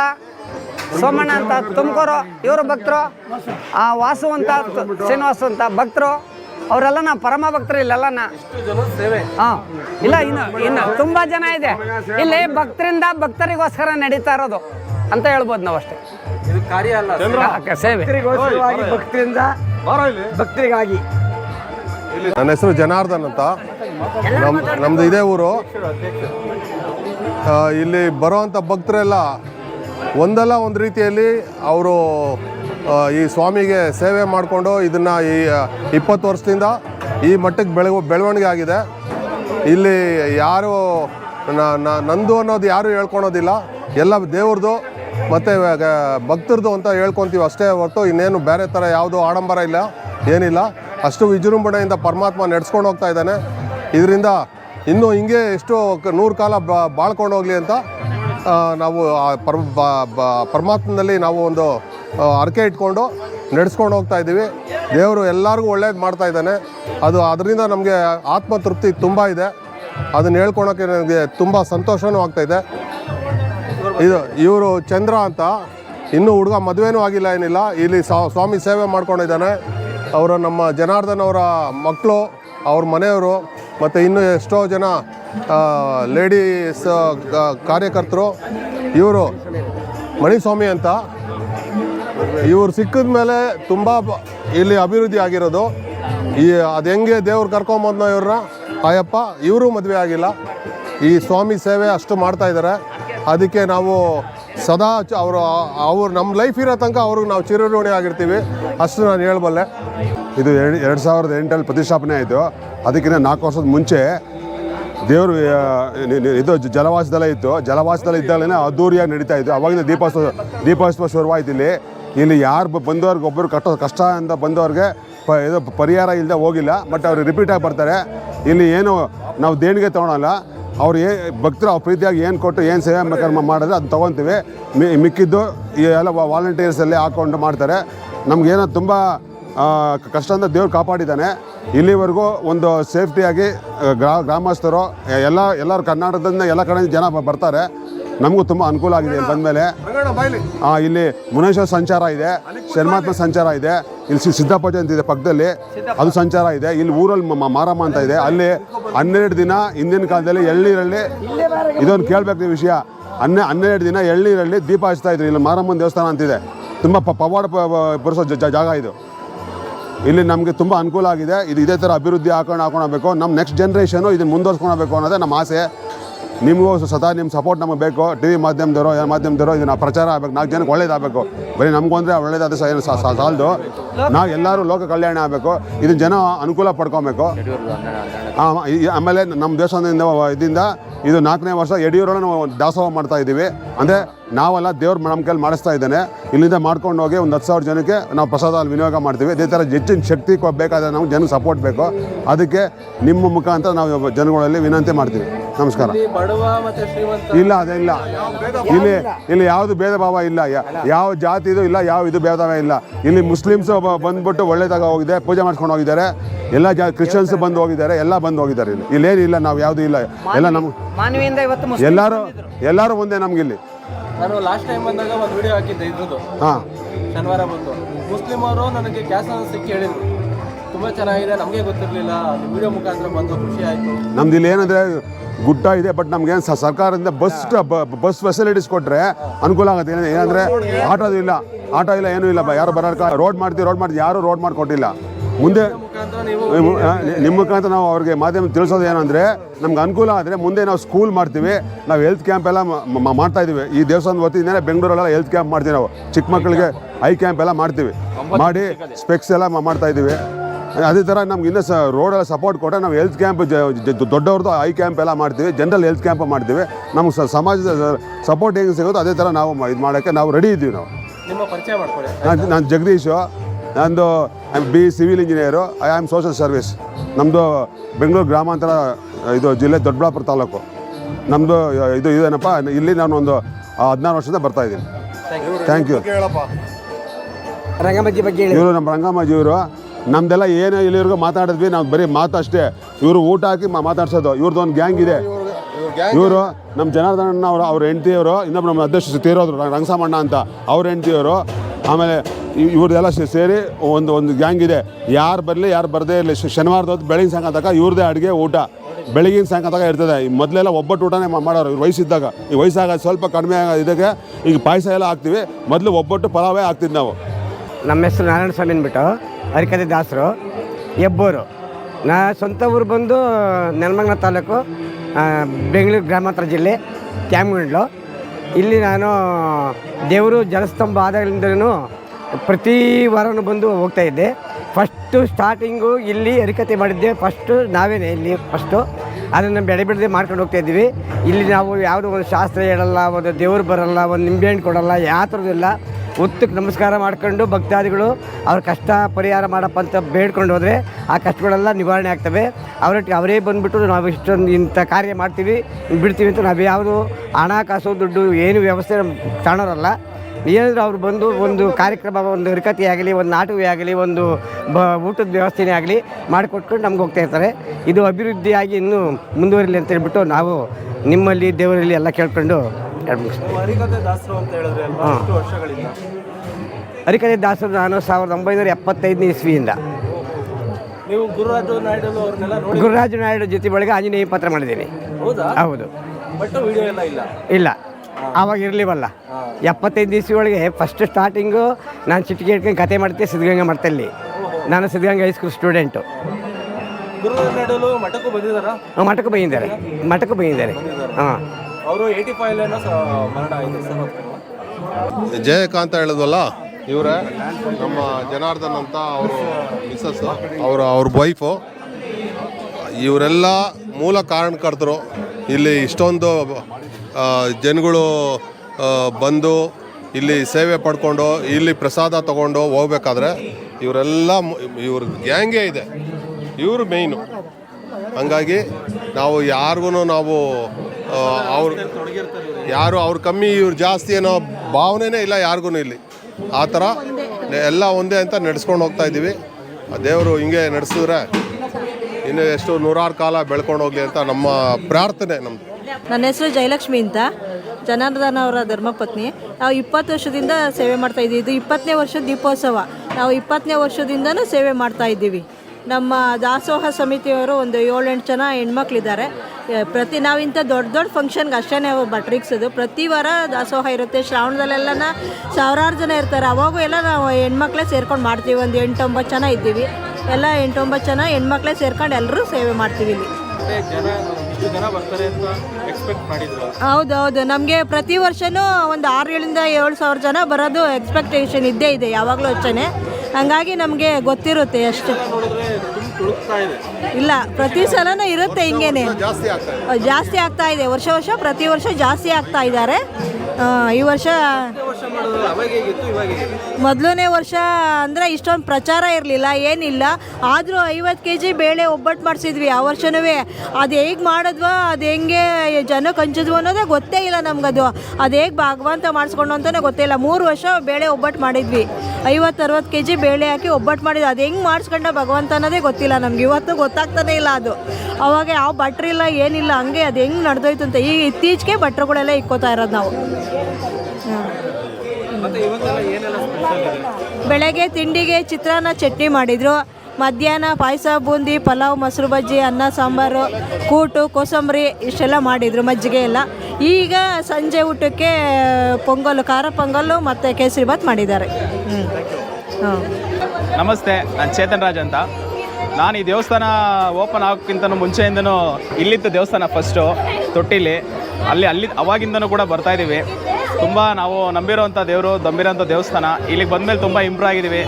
Speaker 1: ಸೋಮಣ್ಣ ಅಂತ ತುಮಕೂರು ಇವರು ಭಕ್ತರು. ಆ ವಾಸು ಅಂತ ತು- ಶ್ರೀನಿವಾಸು ಅಂತ ಭಕ್ತರು. ಅವರೆಲ್ಲನ ಪರಮ ಭಕ್ತರು
Speaker 2: ಇಲ್ಲೆಲ್ಲ ಜನ
Speaker 1: ಹಾಂ ಇಲ್ಲ ಇನ್ನು ಇನ್ನು ತುಂಬಾ ಜನ ಇದೆ. ಇಲ್ಲಿ ಭಕ್ತರಿಂದ ಭಕ್ತರಿಗೋಸ್ಕರ ನಡೀತಾ ಇರೋದು. ಅಂತ ಹೇಳ್ಬೋದು ನಾವು ಅಷ್ಟೇ.
Speaker 2: ಕಾರ್ಯ ಅಲ್ಲ.
Speaker 1: ಸೇವೆ.
Speaker 4: ಭಕ್ತಿಯಿಂದ
Speaker 3: ಬಾರೋ ಇಲ್ಲಿ.
Speaker 4: ಭಕ್ತರಿಗಾಗಿ
Speaker 3: ನನ್ನ ಹೆಸರು ಜನಾರ್ದನ್ ಅಂತ. ನಮ್ ನಮ್ದು ಇದೇ ಊರು. ಇಲ್ಲಿ ಬರೋವಂಥ ಭಕ್ತರೆಲ್ಲ ಒಂದಲ್ಲ ಒಂದು ರೀತಿಯಲ್ಲಿ ಅವರು ಈ ಸ್ವಾಮಿಗೆ ಸೇವೆ ಮಾಡಿಕೊಂಡು ಇದನ್ನು ಈ ಇಪ್ಪತ್ತು ವರ್ಷದಿಂದ ಈ ಮಟ್ಟಕ್ಕೆ ಬೆಳೆ ಬೆಳವಣಿಗೆ ಆಗಿದೆ. ಇಲ್ಲಿ ಯಾರು ನಂದು ಅನ್ನೋದು ಯಾರು ಹೇಳ್ಕೊಳೋದಿಲ್ಲ. ಎಲ್ಲ ದೇವ್ರದ್ದು. ಮತ್ತು ಭಕ್ತರದು ಅಂತ ಹೇಳ್ಕೊತೀವಿ ಅಷ್ಟೇ ಹೊರತು ಇನ್ನೇನು ಬೇರೆ ಥರ ಯಾವುದು ಆಡಂಬರ ಇಲ್ಲ, ಏನಿಲ್ಲ. ಅಷ್ಟು ವಿಜೃಂಭಣೆಯಿಂದ ಪರಮಾತ್ಮ ನಡೆಸ್ಕೊಂಡು ಹೋಗ್ತಾ ಇದ್ದಾನೆ. ಇದರಿಂದ ಇನ್ನೂ ಹಿಂಗೆ ಎಷ್ಟು ನೂರು ಕಾಲ ಬಾಳ್ಕೊಂಡು ಹೋಗಲಿ ಅಂತ ನಾವು ಪರ್ ಪರಮಾತ್ಮನಲ್ಲಿ ನಾವು ಒಂದು ಅರಕೆ ಇಟ್ಕೊಂಡು ನಡೆಸ್ಕೊಂಡು ಹೋಗ್ತಾ ಇದ್ದೀವಿ. ದೇವರು ಎಲ್ಲರಿಗೂ ಒಳ್ಳೇದು ಮಾಡ್ತಾ ಇದ್ದಾನೆ. ಅದು ಅದರಿಂದ ನಮಗೆ ಆತ್ಮತೃಪ್ತಿ ತುಂಬ ಇದೆ. ಅದನ್ನು ಹೇಳ್ಕೊಳೋಕ್ಕೆ ನನಗೆ ತುಂಬ ಸಂತೋಷವೂ ಆಗ್ತಾ ಇದೆ ಇವರು ಚಂದ್ರ ಅಂತ. ಇನ್ನೂ ಹುಡುಗ ಮದುವೆನೂ ಆಗಿಲ್ಲ ಏನಿಲ್ಲ. ಇಲ್ಲಿ ಸ್ವಾಮಿ ಸೇವೆ ಮಾಡ್ಕೊಂಡಿದ್ದಾನೆ. ಅವರು ನಮ್ಮ ಜನಾರ್ದನ್ ಅವರ ಮಕ್ಕಳು ಅವ್ರ ಮನೆಯವರು, ಮತ್ತು ಇನ್ನೂ ಎಷ್ಟೋ ಜನ ಲೇಡೀಸ್ ಕಾರ್ಯಕರ್ತರು. ಇವರು ಮಣಿಸ್ವಾಮಿ ಅಂತ. ಇವರು ಸಿಕ್ಕಿದ ಮೇಲೆ ತುಂಬ ಇಲ್ಲಿ ಅಭಿವೃದ್ಧಿ ಆಗಿರೋದು. ಈ, ಅದು ಹೆಂಗೆ ದೇವ್ರು ಕರ್ಕೊಂಬಂದ್ನೋ ಇವ್ರನ್ನ. ಆಯಪ್ಪ ಇವರು ಮದುವೆ ಆಗಿಲ್ಲ. ಈ ಸ್ವಾಮಿ ಸೇವೆ ಅಷ್ಟು ಮಾಡ್ತಾ ಇದ್ದಾರೆ ಅದಕ್ಕೆ ನಾವು ಸದಾ ಅವರು ಅವ್ರು ನಮ್ಮ ಲೈಫ್ ಇರೋ ತನಕ ಅವ್ರಿಗೆ ನಾವು ಚಿರಋಣಿ ಆಗಿರ್ತೀವಿ. ಅಷ್ಟು ನಾನು ಹೇಳಬಲ್ಲೆ.
Speaker 5: ಇದು ಎರಡು ಎರಡು ಸಾವಿರದ ಎಂಟಲ್ಲಿ ಪ್ರತಿಷ್ಠಾಪನೆ ಆಯಿತು. ಅದಕ್ಕಿಂತ ನಾಲ್ಕು ವರ್ಷದ ಮುಂಚೆ ದೇವರು ಇದು ಜಲವಾಸದಲ್ಲೇ ಇತ್ತು. ಜಲವಾಸದಲ್ಲಿ ಇದ್ದಾಗಲೇ ಅದ್ದೂರಿಯಾಗಿ ನಡೀತಾ ಇತ್ತು. ಅವಾಗಿಂದ ದೀಪೋತ್ಸವ ದೀಪೋತ್ಸವ ಶುರುವಾಯ್ತು ಇಲ್ಲಿ. ಇಲ್ಲಿ ಯಾರು ಬಂದವ್ರಿಗೆ ಒಬ್ಬರು ಕಟ್ಟೋ ಕಷ್ಟ ಅಂತ ಬಂದವ್ರಿಗೆ ಪ ಇದು ಪರಿಹಾರ ಇಲ್ಲದೆ ಹೋಗಿಲ್ಲ. ಬಟ್ ಅವ್ರು ರಿಪೀಟಾಗಿ ಬರ್ತಾರೆ. ಇಲ್ಲಿ ಏನು ನಾವು ದೇಣಿಗೆ ತೊಗೊಳಲ್ಲ. ಅವ್ರು ಏ ಭಕ್ತರು ಅವ್ರ ಪ್ರೀತಿಯಾಗಿ ಏನು ಕೊಟ್ಟು ಏನು ಸೇವೆ ಕರ್ಮ ಮಾಡಿದ್ರೆ ಅದನ್ನ ತೊಗೊತೀವಿ ಮಿ ಮಿಕ್ಕಿದ್ದು ಈ ಎಲ್ಲ ವಾಲಂಟಿಯರ್ಸಲ್ಲಿ ಹಾಕ್ಕೊಂಡು ಮಾಡ್ತಾರೆ. ನಮಗೇನೋ ತುಂಬ ಕಷ್ಟ ಅಂತ ದೇವ್ರು ಕಾಪಾಡಿದ್ದಾನೆ. ಇಲ್ಲಿವರೆಗೂ ಒಂದು ಸೇಫ್ಟಿಯಾಗಿ ಗ್ರಾ ಗ್ರಾಮಸ್ಥರು ಎಲ್ಲ ಎಲ್ಲರೂ ಕರ್ನಾಟಕದಿಂದ ಎಲ್ಲ ಕಡೆಯಿಂದ ಜನ ಬರ್ತಾರೆ. ನಮಗೂ ತುಂಬ ಅನುಕೂಲ ಆಗಿದೆ ಇಲ್ಲಿ ಬಂದಮೇಲೆ.
Speaker 3: ಮೇಲೆ ಬಾಯ್ಲಿ
Speaker 5: ಇಲ್ಲಿ ಮುನೇಶ್ವರ ಸಂಚಾರ ಇದೆ ಶರ್ಮಾತ್ಮ ಸಂಚಾರ ಇದೆ ಇಲ್ಲಿ ಸಿದ್ದಪ್ಪಜ ಅಂತ ಇದೆ ಪಕ್ಕದಲ್ಲಿ. ಅದು ಸಂಚಾರ ಇದೆ. ಇಲ್ಲಿ ಊರಲ್ಲಿ ಮಾರಮ್ಮ ಅಂತ ಇದೆ. ಅಲ್ಲಿ ಹನ್ನೆರಡು ದಿನ ಹಿಂದಿನ ಕಾಲದಲ್ಲಿ ಎಳ್ನೀರಲ್ಲಿ ಇದೊಂದು ಕೇಳಬೇಕು ನೀವು ವಿಷಯ. ಹನ್ನೆ ಹನ್ನೆರಡು ದಿನ ಎಳ್ಳೀರಲ್ಲಿ ದೀಪ ಹಚ್ತಾ ಇದ್ರು. ಇಲ್ಲಿ ಮಾರಮ್ಮನ ದೇವಸ್ಥಾನ ಅಂತಿದೆ. ತುಂಬ ಪ- ಪವಾಡ ಬರೆಸೋ ಜಾಗ ಇದು. ಇಲ್ಲಿ ನಮಗೆ ತುಂಬ ಅನುಕೂಲ ಆಗಿದೆ. ಇದು ಇದೇ ಥರ ಅಭಿವೃದ್ಧಿ ಹಾಕೊಂಡು ಹಾಕೊಂಡು ನಮ್ಮ ನೆಕ್ಸ್ಟ್ ಜನ್ರೇಷನು ಇದನ್ನು ಮುಂದುವರ್ಸ್ಕೊಳ್ಬೇಕು ಅನ್ನೋದೇ ನಮ್ಮ ಆಸೆ. ನಿಮಗೂ ಸದಾ ನಿಮ್ಮ ಸಪೋರ್ಟ್ ನಮಗೆ ಬೇಕು. ಟಿ ವಿ ಮಾಧ್ಯಮದವರು, ಏನು ಮಾಧ್ಯಮದವರು ಇದನ್ನು ಪ್ರಚಾರ ಆಗಬೇಕು. ನಾಲ್ಕು ಜನಕ್ಕೆ ಒಳ್ಳೇದಾಗಬೇಕು. ಬರೀ ನಮಗೂ ಅಂದರೆ ಒಳ್ಳೇದಾದ ಏನು ಸಾಲದು. ನಾವು ಎಲ್ಲರೂ ಲೋಕ ಕಲ್ಯಾಣ ಆಗಬೇಕು. ಇದು ಜನ ಅನುಕೂಲ ಪಡ್ಕೊಬೇಕು. ಆಮೇಲೆ ನಮ್ಮ ದೇಶದಿಂದ ಇದರಿಂದ ಇದು ನಾಲ್ಕನೇ ವರ್ಷ ಯಡಿಯೂರನ್ನು ನಾವು ದಾಸೋಹ ಮಾಡ್ತಾ ಇದ್ದೀವಿ. ಅಂದರೆ ನಾವೆಲ್ಲ ದೇವ್ರ ನಮ್ಮ ಕೈಲಿ ಮಾಡಿಸ್ತಾ ಇದ್ದೇನೆ. ಇಲ್ಲಿಂದ ಮಾಡ್ಕೊಂಡು ಹೋಗಿ ಒಂದು ಹತ್ತು ಸಾವಿರ ಜನಕ್ಕೆ ನಾವು ಪ್ರಸಾದ ಅಲ್ಲಿ ವಿನಿಯೋಗ ಮಾಡ್ತೀವಿ. ಇದೇ ಥರ ಹೆಚ್ಚಿನ ಶಕ್ತಿ ಕೊ- ಬೇಕಾದ್ರೆ ನಾವು ಜನಕ್ಕೆ ಸಪೋರ್ಟ್ ಬೇಕು. ಅದಕ್ಕೆ ನಿಮ್ಮ ಮುಖಾಂತರ ನಾವು ಜನಗಳಲ್ಲಿ ವಿನಂತಿ ಮಾಡ್ತೀವಿ. ನಮಸ್ಕಾರ.
Speaker 2: ಬಡವ ಮತ್ತೆ ಶ್ರೀಮಂತ
Speaker 5: ಇಲ್ಲ ಅದಿಲ್ಲ ಇಲ್ಲಿ. ಇಲ್ಲಿ ಯಾವುದು ಭೇದ ಭಾವ ಇಲ್ಲ. ಯಾವ ಜಾತಿದು ಇಲ್ಲ ಯಾವ ಇದು ಭೇದ ಭಾವ ಇಲ್ಲ. ಇಲ್ಲಿ ಮುಸ್ಲಿಮ್ಸ್ ಬಂದ್ಬಿಟ್ಟು ಒಳ್ಳೇದಾಗ ಹೋಗಿದೆ ಪೂಜೆ ಮಾಡ್ಕೊಂಡು ಹೋಗಿದ್ದಾರೆ. ಎಲ್ಲ ಜಾ ಕ್ರಿಶ್ಚಿಯನ್ಸ್ ಬಂದು ಹೋಗಿದ್ದಾರೆ ಎಲ್ಲ ಬಂದು ಹೋಗಿದ್ದಾರೆ ಇಲ್ಲಿ. ಇಲ್ಲೇನಿಲ್ಲ ನಾವು ಯಾವುದು ಇಲ್ಲ. ಎಲ್ಲ ನಮ್ಗೆ ಎಲ್ಲರೂ ಎಲ್ಲರೂ ಒಂದೇ ನಮ್ಗಿಲ್ಲಿ.
Speaker 2: ನಾನು ಲಾಸ್ಟ್ ಟೈಮ್ ಬಂದಾಗ ಒಂದು ವಿಡಿಯೋ ಹಾಕಿದ್ದೆ ಇದ್ರದ್ದು.
Speaker 5: ಹಾಂ.
Speaker 2: ಶನಿವಾರ ಬಂದು ಮುಸ್ಲಿಂ ಅವರು ನನಗೆ ಕ್ಯಾಸ್ ಸಿಕ್ಕಿ ಹೇಳಿದ್ರು. ತುಂಬಾ ಚೆನ್ನಾಗಿದೆ ನಮಗೆ ಗೊತ್ತಿರಲಿಲ್ಲ. ವಿಡಿಯೋ ಮುಖಾಂತರ ಬಂದು ಖುಷಿ ಆಯ್ತು.
Speaker 5: ನಮ್ದು ಇಲ್ಲಿ ಏನಂದ್ರೆ ಗುಡ್ಡ ಇದೆ ಬಟ್ ನಮ್ಗೆ ಸರ್ಕಾರದಿಂದ ಬಸ್ ಬಸ್ ಫೆಸಿಲಿಟೀಸ್ ಕೊಟ್ಟರೆ ಅನುಕೂಲ ಆಗುತ್ತೆ. ಏನ- ಏನಂದ್ರೆ ಆಟೋ ಇಲ್ಲ ಆಟೋ ಇಲ್ಲ ಏನೂ ಇಲ್ಲ ಬ- ಯಾರು ಬರೋಕೆ ರೋಡ್ ಮಾಡ್ತೀವಿ ರೋಡ್ ಮಾಡ್ತೀವಿ. ಯಾರೂ ರೋಡ್ ಮಾಡಿಕೊಟ್ಟಿಲ್ಲ. ಮುಂದೆ ನಿಮ್ಮ- ಮುಖಾಂತರ ನಾವು ಅವ್ರಿಗೆ ಮಾಧ್ಯಮ ತಿಳಿಸೋದು ಏನಂದರೆ ನಮ್ಗೆ ಅನುಕೂಲ ಆದರೆ ಮುಂದೆ ನಾವು ಸ್ಕೂಲ್ ಮಾಡ್ತೀವಿ. ನಾವು ಹೆಲ್ತ್ ಕ್ಯಾಂಪ್ ಎಲ್ಲ ಮಾಡ್ತಾ ಇದ್ದೀವಿ. ಈ ದೇವಸ್ಥಾನದ ವತಿಯಿಂದನೇ ಬೆಂಗಳೂರಲ್ಲೆಲ್ಲ ಹೆಲ್ತ್ ಕ್ಯಾಂಪ್ ಮಾಡ್ತೀವಿ ನಾವು. ಚಿಕ್ಕ ಮಕ್ಕಳಿಗೆ ಐ ಕ್ಯಾಂಪ್ ಎಲ್ಲ ಮಾಡ್ತೀವಿ. ಮಾಡಿ ಸ್ಪೆಕ್ಸ್ ಎಲ್ಲ ಮಾಡ್ತಾ ಇದ್ದೀವಿ. ಅದೇ ಥರ ನಮ್ಗೆ ಇನ್ನೂ ಸಹ ರೋಡೆಲ್ಲ ಸಪೋರ್ಟ್ ಕೊಟ್ಟರೆ ನಾವು ಹೆಲ್ತ್ ಕ್ಯಾಂಪ್ ದೊಡ್ಡವ್ರದ್ದು ಐ ಕ್ಯಾಂಪ್ ಎಲ್ಲ ಮಾಡ್ತೀವಿ. ಜನರಲ್ ಹೆಲ್ತ್ ಕ್ಯಾಂಪ್ ಮಾಡ್ತೀವಿ. ನಮ್ಗೆ ಸಮಾಜದ ಸಪೋರ್ಟ್ ಹೆಂಗೆ ಸಿಗುತ್ತೋ ಅದೇ ಥರ ನಾವು ಇದು ಮಾಡೋಕ್ಕೆ ನಾವು ರೆಡಿ ಇದ್ದೀವಿ ನಾವು.
Speaker 2: ನಿಮ್ಮ ಪರಿಚಯ ಮಾಡ್ಕೊಳ್ಳಿ.
Speaker 5: ನಾನು ನಾನು ಜಗದೀಶು. ನಂದು B civil engineer I am social service ನಮ್ಮದು ಬೆಂಗಳೂರು ಗ್ರಾಮಾಂತರ ಇದು ಜಿಲ್ಲೆ ದೊಡ್ಡಬಳ್ಳಾಪುರ ತಾಲೂಕು. ನಮ್ಮದು ಇದು ಇದೇನಪ್ಪ ಇಲ್ಲಿ ನಾನು ಒಂದು ಹದಿನಾರು ವರ್ಷದಿಂದ ಬರ್ತಾ ಇದ್ದೀನಿ. ಥ್ಯಾಂಕ್ ಯು
Speaker 4: ರಂಗಮಜ್ಜಿ ಬಗ್ಗೆ
Speaker 5: ಇವರು ನಮ್ಮ ರಂಗಮಜ್ಜಿ ಇವರು. ನಮ್ದೆಲ್ಲ ಏನು ಇಲ್ಲಿವರೆಗೂ ಮಾತಾಡಿದ್ವಿ ನಾವು ಬರೀ ಮಾತು ಅಷ್ಟೇ ಇವರು ಊಟ ಹಾಕಿ ಮಾ- ಮಾತಾಡ್ಸೋದು. ಇವ್ರದ್ದು ಒಂದು ಗ್ಯಾಂಗ್ ಇದೆ. ಇವರು ನಮ್ಮ ಜನಾರ್ದನ ಅವರು ಅವ್ರ ಹೆಂಡತಿಯವರು ಇನ್ನೊಬ್ರು ನಮ್ಮ ಅಧ್ಯಕ್ಷ ತೀರೋದ್ರು ರಂಗಸಾಮಣ್ಣ ಅಂತ. ಅವ್ರ ಹೆಂಡತಿಯವರು ಆಮೇಲೆ ಇವ್- ಇವ್ರದ್ದೆಲ್ಲ ಸೇರಿ ಒಂದು ಒಂದು ಗ್ಯಾಂಗ್ ಇದೆ. ಯಾರು ಬರಲಿ, ಯಾರು ಬರದೇ ಇರಲಿ. ಶನಿವಾರದ ಹೊತ್ತು ಬೆಳಗಿನ ಸಾಯಂಕಾಲ ತನಕ ಇವ್ರದ್ದೇ ಅಡುಗೆ, ಊಟ. ಬೆಳಗಿನ ಸಾಯಂಕಾಲ ತನಕ ಇರ್ತದೆ. ಈ ಮೊದಲೆಲ್ಲ ಒಬ್ಬಟ್ಟು ಊಟನೇ ಮಾಡೋರು ಇವ್ರು ವಯಸ್ಸಿದ್ದಾಗ. ಈ ವಯಸ್ಸಾಗ ಸ್ವಲ್ಪ ಕಡಿಮೆ ಇದಕ್ಕೆ ಈಗ ಪಾಯಸ ಎಲ್ಲ ಹಾಕ್ತೀವಿ. ಮೊದಲು ಒಬ್ಬಟ್ಟು ಪಲಾವೇ ಹಾಕ್ತಿದ್ದು ನಾವು.
Speaker 4: ನಮ್ಮ ಹೆಸರು ನಾರಾಯಣ ಸ್ವಾಮಿ ಅಂದ್ಬಿಟ್ಟು ಹರಿಕತೆ ದಾಸರು ಹೆಬ್ಬೂರು ನಾ ಸ್ವಂತ ಊರು ಬಂದು ನೆಲಮಂಗಲ ತಾಲೂಕು ಬೆಂಗಳೂರು ಗ್ರಾಮಾಂತರ ಜಿಲ್ಲೆ ಕ್ಯಾಮ್ಗುಂಡ್ಲು ಇಲ್ಲಿ ನಾನು ದೇವರು ಜಲಸ್ತಂಭ ಆದಾಗಲಿಂದನೂ ಪ್ರತಿ ವಾರನೂ ಬಂದು ಹೋಗ್ತಾ ಇದ್ದೆ. ಫಸ್ಟು ಸ್ಟಾರ್ಟಿಂಗು ಇಲ್ಲಿ ಹರಿಕತೆ ಮಾಡಿದ್ದೆ. ಫಸ್ಟು ನಾವೇನೆ ಇಲ್ಲಿ ಫಸ್ಟು ಅದನ್ನು ಬೆಳೆ ಬಿಡದೆ ಮಾಡ್ಕೊಂಡು ಹೋಗ್ತಾ ಇದ್ದೀವಿ. ಇಲ್ಲಿ ನಾವು ಯಾವುದೋ ಒಂದು ಶಾಸ್ತ್ರ ಹೇಳಲ್ಲ, ಒಂದು ದೇವರು ಬರಲ್ಲ, ಒಂದು ನಿಂಬೆಹಣ್ಣು ಕೊಡಲ್ಲ, ಯಾವ ಥರದ್ದು ಇಲ್ಲ. ಉತ್ತಕ್ಕೆ ನಮಸ್ಕಾರ ಮಾಡ್ಕೊಂಡು ಭಕ್ತಾದಿಗಳು ಅವ್ರ ಕಷ್ಟ ಪರಿಹಾರ ಮಾಡಪ್ಪ ಅಂತ ಬೇಡ್ಕೊಂಡು ಹೋದರೆ ಆ ಕಷ್ಟಗಳೆಲ್ಲ ನಿವಾರಣೆ ಆಗ್ತವೆ. ಅವರೊಟ್ಟಿಗೆ ಅವರೇ ಬಂದುಬಿಟ್ಟು ನಾವು ಇಷ್ಟೊಂದು ಇಂಥ ಕಾರ್ಯ ಮಾಡ್ತೀವಿ ಬಿಡ್ತೀವಿ ಅಂತ ನಾವು ಯಾವುದು ಹಣ, ಕಾಸು, ದುಡ್ಡು ಏನು ವ್ಯವಸ್ಥೆ ಕಾಣೋರಲ್ಲ ಏನಾದರೂ ಅವ್ರು ಬಂದು ಒಂದು ಕಾರ್ಯಕ್ರಮ, ಒಂದು ಹರಿಕತೆ ಆಗಲಿ, ಒಂದು ನಾಟಕವೇ ಆಗಲಿ, ಒಂದು ಬ ಊಟದ ವ್ಯವಸ್ಥೆನೇ ಆಗಲಿ ಮಾಡಿಕೊಟ್ಕೊಂಡು ನಮ್ಗೆ ಹೋಗ್ತಾ ಇರ್ತಾರೆ. ಇದು ಅಭಿವೃದ್ಧಿಯಾಗಿ ಇನ್ನೂ ಮುಂದುವರಿಲಿ ಅಂತ ಹೇಳ್ಬಿಟ್ಟು ನಾವು ನಿಮ್ಮಲ್ಲಿ, ದೇವರಲ್ಲಿ ಎಲ್ಲ ಕೇಳ್ಕೊಂಡು ಎರಡು.
Speaker 2: ಹರಿಕತೆ ದಾಸರು
Speaker 4: ನಾನು ಸಾವಿರದ ಒಂಬೈನೂರ ಎಪ್ಪತ್ತೈದನೇ ಇಸ್ವಿಯಿಂದ.
Speaker 2: ನೀವು ಗುರುರಾಜು ನಾಯ್ಡು
Speaker 4: ಗುರುರಾಜ ನಾಯ್ಡು ಜೊತೆ ಒಳಗೆ ಆಂಜನೇಯ ಪಾತ್ರ ಮಾಡಿದ್ದೀನಿ.
Speaker 2: ಹೌದಾ? ಇಲ್ಲ.
Speaker 4: ಆವಾಗ ಇರಲಿವಲ್ಲ. ಎಪ್ಪತ್ತೈದು ದಿವಸ ಒಳಗೆ ಫಸ್ಟ್ ಸ್ಟಾರ್ಟಿಂಗು ನಾನು ಚಿಟಿಕೆ ಇಟ್ಕೊಂಡು ಕತೆ ಮಾಡ್ತೀನಿ ಸಿದ್ಧಗಂಗಾ ಮಠದಲ್ಲಿ. ನಾನು ಸಿದ್ಧಗಂಗಾ ಹೈಸ್ಕೂಲ್ ಸ್ಟೂಡೆಂಟು
Speaker 2: ಮಠಕ್ಕೂ ಬಂದಿದ್ದಾರೆ?
Speaker 4: ಮಠಕ್ಕೂ ಬಂದಿದ್ದಾರೆ. ಹಾಂ.
Speaker 2: ಅವರು ಏಯ್ಟಿ ಫೈವ್ ಏನೋ ಮರಣ ಆಯ್ತು ಸರ್.
Speaker 3: ಜಯಕಾಂತ ಹೇಳಿದ್ವಲ್ಲ ಇವರೇ ನಮ್ಮ ಜನಾರ್ದನ್ ಅಂತ ಅವರು ಮಿಸ್ಸಸ್ ಅವರ ಅವ್ರ ವೈಫು ಇವರೆಲ್ಲ ಮೂಲ ಕಾರಣಕರ್ತರು. ಇಲ್ಲಿ ಇಷ್ಟೊಂದು ಜನಗಳು ಬಂದು ಇಲ್ಲಿ ಸೇವೆ ಪಡ್ಕೊಂಡು ಇಲ್ಲಿ ಪ್ರಸಾದ ತಗೊಂಡು ಹೋಗ್ಬೇಕಾದ್ರೆ ಇವರೆಲ್ಲ ಇವ್ರ ಗ್ಯಾಂಗೇ ಇದೆ. ಇವರು ಮೇಯ್ನು ಹಂಗಾಗಿ ನಾವು ಯಾರಿಗೂ ನಾವು ಅವ್ರ ಯಾರು ಅವ್ರು ಕಮ್ಮಿ ಇವ್ರು ಜಾಸ್ತಿ ಅನ್ನೋ ಭಾವನೆನೇ ಇಲ್ಲ ಯಾರಿಗೂ ಇಲ್ಲಿ. ಆ ಥರ ಎಲ್ಲ ಒಂದೇ ಅಂತ ನಡೆಸ್ಕೊಂಡು ಹೋಗ್ತಾ ಇದ್ದೀವಿ. ದೇವರು ಹಿಂಗೆ ನಡೆಸಿದ್ರೆ ಇನ್ನು ಎಷ್ಟು ನೂರಾರು ಕಾಲ ಬೆಳ್ಕೊಂಡು ಹೋಗ್ಲಿ ಅಂತ ನಮ್ಮ ಪ್ರಾರ್ಥನೆ ನಮ್ಮದು
Speaker 6: ನನ್ನ ಹೆಸರು ಜಯಲಕ್ಷ್ಮಿ ಅಂತ. ಜನಾರ್ದನ ಅವರ ಧರ್ಮಪತ್ನಿ ನಾವು ಇಪ್ಪತ್ತು ವರ್ಷದಿಂದ ಸೇವೆ ಮಾಡ್ತಾ ಇದ್ದೀವಿ. ಇದು ಇಪ್ಪತ್ತನೇ ವರ್ಷದ ದೀಪೋತ್ಸವ. ನಾವು ಇಪ್ಪತ್ತನೇ ವರ್ಷದಿಂದನೂ ಸೇವೆ ಮಾಡ್ತಾ ಇದ್ದೀವಿ. ನಮ್ಮ ದಾಸೋಹ ಸಮಿತಿಯವರು ಒಂದು ಏಳೆಂಟು ಜನ ಹೆಣ್ಮಕ್ಳಿದ್ದಾರೆ. ಪ್ರತಿ ನಾವಿಂಥ ದೊಡ್ಡ ದೊಡ್ಡ ಫಂಕ್ಷನ್ಗೆ ಅಷ್ಟೇ ಬಟ್ರಿಕ್ಸೋದು ಪ್ರತಿ ವಾರ ದಾಸೋಹ ಇರುತ್ತೆ. ಶ್ರಾವಣದಲ್ಲೆಲ್ಲನ ಸಾವಿರಾರು ಜನ ಇರ್ತಾರೆ. ಅವಾಗೂ ಎಲ್ಲ ನಾವು ಹೆಣ್ಮಕ್ಳೇ ಸೇರ್ಕೊಂಡು ಮಾಡ್ತೀವಿ. ಒಂದು ಎಂಟೊಂಬತ್ತು ಜನ ಇದ್ದೀವಿ. ಎಲ್ಲ ಎಂಟೊಂಬತ್ತು ಜನ ಹೆಣ್ಮಕ್ಳೇ ಸೇರ್ಕೊಂಡು ಎಲ್ಲರೂ ಸೇವೆ ಮಾಡ್ತೀವಿ ಇಲ್ಲಿ. ಹೌದೌದು. ನಮಗೆ ಪ್ರತಿ ವರ್ಷವೂ ಒಂದು ಆರು ಏಳಿಂದ ಏಳು ಸಾವಿರ ಜನ ಬರೋದು ಎಕ್ಸ್ಪೆಕ್ಟೇಷನ್ ಇದ್ದೇ ಇದೆ ಯಾವಾಗಲೂ ಅಷ್ಟೇ ಹಂಗಾಗಿ ನಮಗೆ ಗೊತ್ತಿರುತ್ತೆ ಎಷ್ಟು ಇಲ್ಲ, ಪ್ರತಿ ಸಲನೂ ಇರುತ್ತೆ ಹಿಂಗೇನೆ.
Speaker 3: ಜಾಸ್ತಿ ಆಗ್ತಾ ಇದೆ.
Speaker 6: ವರ್ಷ ವರ್ಷ, ಪ್ರತಿ ವರ್ಷ ಜಾಸ್ತಿ ಆಗ್ತಾ ಇದ್ದಾರೆ. ಈ ವರ್ಷ ಮೊದಲನೇ ವರ್ಷ ಅಂದರೆ ಇಷ್ಟೊಂದು ಪ್ರಚಾರ ಇರಲಿಲ್ಲ, ಏನಿಲ್ಲ. ಆದರೂ ಐವತ್ತು ಕೆ ಜಿ ಬೇಳೆ ಒಬ್ಬಟ್ಟು ಮಾಡಿಸಿದ್ವಿ ಆ ವರ್ಷನೂ ಅದು ಹೇಗೆ ಮಾಡಿದ್ವೋ, ಅದು ಹೆಂಗೆ ಜನಕ್ಕೆ ಹಂಚಿದ್ವು ಅನ್ನೋದೇ ಗೊತ್ತೇ ಇಲ್ಲ ನಮಗದು. ಅದು ಹೇಗೆ ಭಗವಂತ ಮಾಡಿಸ್ಕೊಂಡು ಅಂತಲೇ ಗೊತ್ತೇ ಇಲ್ಲ. ಮೂರು ವರ್ಷ ಬೇಳೆ ಒಬ್ಬಟ್ಟು ಮಾಡಿದ್ವಿ. ಐವತ್ತು ಅರವತ್ತು ಕೆ ಜಿ ಬೇಳೆ ಹಾಕಿ ಒಬ್ಬಟ್ಟು ಮಾಡಿದ್ದು. ಅದು ಹೆಂಗೆ ಮಾಡಿಸ್ಕೊಂಡ ಭಗವಂತ ಅನ್ನೋದೇ ಗೊತ್ತಿಲ್ಲ ನಮ್ಗೆ. ಇವತ್ತು ಗೊತ್ತಾಗ್ತಾನೆ ಇಲ್ಲ ಅದು. ಅವಾಗ ಯಾವ ಭಟ್ರಿಲ್ಲ ಏನಿಲ್ಲ ಹಂಗೆ ಅದು ಹೆಂಗೆ ನಡೆದೋಯ್ತು ಅಂತ. ಈಗ ಇತ್ತೀಚೆಗೆ ಭಟ್ರುಗಳೆಲ್ಲ ಇಕ್ಕೋತಾ ಇರೋದು ನಾವು. ಬೆಳಗ್ಗೆ ತಿಂಡಿಗೆ ಚಿತ್ರಾನ್ನ ಚಟ್ನಿ ಮಾಡಿದರು. ಮಧ್ಯಾಹ್ನ ಪಾಯಸ ಬೂಂದಿ ಪಲಾವ್ ಮೊಸರು ಬಜ್ಜಿ ಅನ್ನ ಸಾಂಬಾರು ಕೂಟು ಕೋಸಂಬರಿ ಇಷ್ಟೆಲ್ಲ ಮಾಡಿದರು ಮಜ್ಜಿಗೆ ಎಲ್ಲ. ಈಗ ಸಂಜೆ ಊಟಕ್ಕೆ ಪೊಂಗಲ್ಲು ಖಾರ ಪೊಂಗಲ್ಲು ಮತ್ತು ಕೇಸರಿ ಭಾತ್ ಮಾಡಿದ್ದಾರೆ.
Speaker 7: ನಮಸ್ತೆ, ನಾನು ಚೇತನ್ ರಾಜ್ ಅಂತ. ನಾನು ಈ ದೇವಸ್ಥಾನ ಓಪನ್ ಆಗೋಕ್ಕಿಂತ ಮುಂಚೆಯಿಂದನೂ ಇಲ್ಲಿದ್ದ ದೇವಸ್ಥಾನ ಫಸ್ಟು ತೊಟ್ಟಿಲಿ. ಅಲ್ಲಿ ಅಲ್ಲಿ, ಅವಾಗಿಂದನೂ ಕೂಡ ಬರ್ತಾ ಇದ್ದೀವಿ ತುಂಬ ನಾವು ನಂಬಿರೋವಂಥ ದೇವರು ನಂಬಿರೋಂಥ ದೇವಸ್ಥಾನ. ಇಲ್ಲಿಗೆ ಬಂದಮೇಲೆ ತುಂಬ ಇಂಪ್ರೂವ್ ಆಗಿದ್ದೀವಿ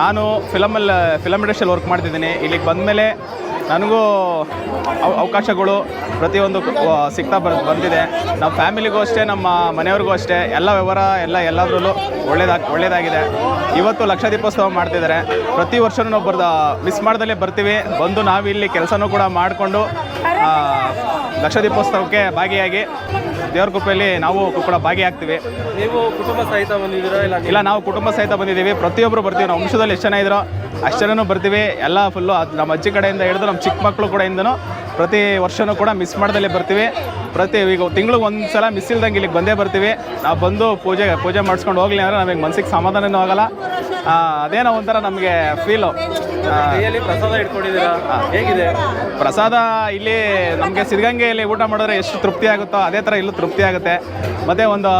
Speaker 7: ನಾನು ಫಿಲಮಲ್ಲಿ ಫಿಲಮ್ ಇಂಡಸ್ಟ್ರಿಯಲ್ಲಿ ವರ್ಕ್ ಮಾಡ್ತಿದ್ದೀನಿ. ಇಲ್ಲಿಗೆ ಬಂದಮೇಲೆ ನನಗೂ ಅವ- ಅವಕಾಶಗಳು ಪ್ರತಿಯೊಂದು ಸಿಗ್ತಾ ಬರ್ ಬಂದಿದೆ. ನಮ್ಮ ಫ್ಯಾಮಿಲಿಗೂ ಅಷ್ಟೇ ನಮ್ಮ ಮನೆಯವ್ರಿಗೂ ಅಷ್ಟೇ. ಎಲ್ಲ ವ್ಯವಹಾರ ಎಲ್ಲ ಎಲ್ಲದರಲ್ಲೂ ಒಳ್ಳೇದಾಗ ಒಳ್ಳೇದಾಗಿದೆ. ಇವತ್ತು ಲಕ್ಷ ದೀಪೋತ್ಸವ ಮಾಡ್ತಿದ್ದಾರೆ. ಪ್ರತಿ ವರ್ಷವೂ ನಾವು ಬರ್ದ ಮಿಸ್ ಮಾಡ್ದಲ್ಲೇ ಬರ್ತೀವಿ. ಬಂದು ನಾವು ಇಲ್ಲಿ ಕೆಲಸನೂ ಕೂಡ ಮಾಡಿಕೊಂಡು ಲಕ್ಷ ದೀಪೋತ್ಸವಕ್ಕೆ ಭಾಗಿಯಾಗಿ ದೇವ್ರ ಕೃಪೆಯಲ್ಲಿ ನಾವು ಕೂಡ ಭಾಗಿಯಾಗ್ತೀವಿ.
Speaker 2: ನೀವು ಕುಟುಂಬ ಸಹಿತ ಬಂದಿದ್ದೀರಾ ಇಲ್ಲ
Speaker 7: ಇಲ್ಲ ನಾವು ಕುಟುಂಬ ಸಹಿತ ಬಂದಿದ್ದೀವಿ. ಪ್ರತಿಯೊಬ್ಬರು ಬರ್ತೀವಿ. ನಾವು ವಂಶದಲ್ಲಿ ಎಷ್ಟು ಜನ ಇದ್ರೋ ಅಷ್ಟು ಬರ್ತೀವಿ. ಎಲ್ಲ ಫುಲ್ಲು ನಮ್ಮ ಅಜ್ಜಿ ಕಡೆಯಿಂದ ಹಿಡಿದು ನಮ್ಮ ಚಿಕ್ಕ ಮಕ್ಕಳು ಕಡೆಯಿಂದನೂ ಪ್ರತಿ ವರ್ಷವೂ ಕೂಡ ಮಿಸ್ ಮಾಡ್ದಲ್ಲೇ ಬರ್ತೀವಿ. ಪ್ರತಿ ಈಗ ತಿಂಗಳಿಗೆ ಒಂದು ಸಲ ಮಿಸ್ ಇಲ್ದಂಗೆ ಇಲ್ಲಿಗೆ ಬಂದೇ ಬರ್ತೀವಿ. ನಾವು ಬಂದು ಪೂಜೆ ಪೂಜೆ ಮಾಡಿಸ್ಕೊಂಡು ಹೋಗ್ಲಿ ಅಂದರೆ ನಮಗೆ ಮನಸ್ಸಿಗೆ ಸಮಾಧಾನವೂ ಆಗಲ್ಲ. ಅದೇನೋ ಒಂಥರ ನಮಗೆ ಫೀಲು
Speaker 2: ಕೈಯಲ್ಲಿ ಪ್ರಸಾದ ಇಟ್ಕೊಂಡಿದ್ದೀರಾ? ಹೇಗಿದೆ?
Speaker 7: ಪ್ರಸಾದ ಇಲ್ಲಿ ನಮಗೆ ಸಿದ್ಧಗಂಗೆಯಲ್ಲಿ ಊಟ ಮಾಡಿದ್ರೆ ಎಷ್ಟು ತೃಪ್ತಿ ಆಗುತ್ತೋ ಅದೇ ಥರ ಇಲ್ಲೂ ತೃಪ್ತಿ ಆಗುತ್ತೆ. ಮತ್ತು ಒಂದು